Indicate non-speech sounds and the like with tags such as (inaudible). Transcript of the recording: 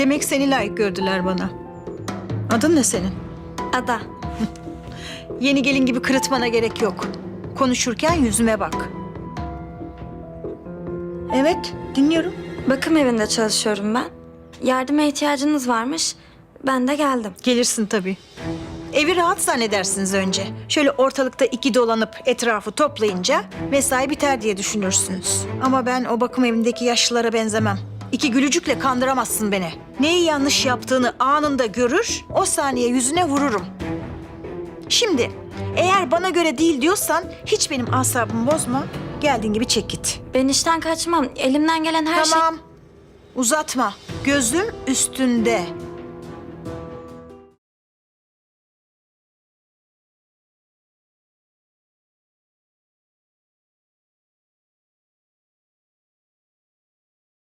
Demek seni layık gördüler bana. Adın ne senin? Ada. (laughs) Yeni gelin gibi kırıtmana gerek yok. Konuşurken yüzüme bak. Evet, dinliyorum. Bakım evinde çalışıyorum ben. Yardıma ihtiyacınız varmış. Ben de geldim. Gelirsin tabii. Evi rahat zannedersiniz önce. Şöyle ortalıkta iki dolanıp etrafı toplayınca mesai biter diye düşünürsünüz. Ama ben o bakım evindeki yaşlılara benzemem. İki gülücükle kandıramazsın beni. Neyi yanlış yaptığını anında görür, o saniye yüzüne vururum. Şimdi eğer bana göre değil diyorsan hiç benim asabımı bozma. Geldiğin gibi çek git. Ben işten kaçmam. Elimden gelen her şey... tamam. Uzatma. Gözüm üstünde.